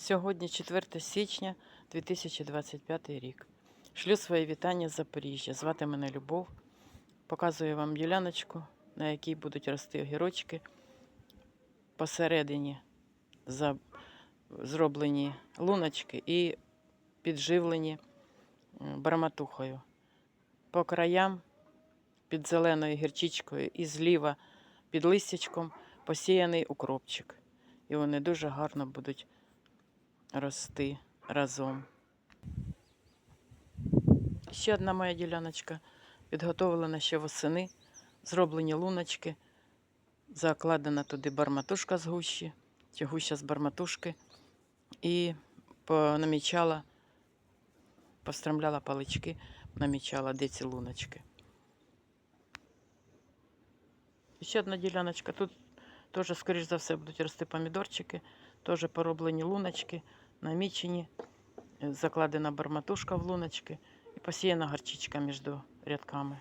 Сьогодні 4 січня 2025 рік. Шлю свої вітання з Запоріжжя. Звати мене Любов. Показую вам діляночку, на якій будуть рости огірочки. Посередині зроблені луночки і підживлені барматухою. По краям під зеленою гірчичкою і зліва під листячком посіяний укропчик. І вони дуже гарно будуть рости разом. Ще одна моя діляночка підготовлена ще восени. Зроблені луночки. Закладена туди барматушка з гущі, чи гуща з барматушки. І понамічала, постромляла палички, намічала, де ці луночки. Ще одна діляночка. Тут теж, скоріш за все, будуть рости помідорчики. Теж пороблені луночки, намічені, е, закладена барматушка в луночки і посіяна горчичка між рядками.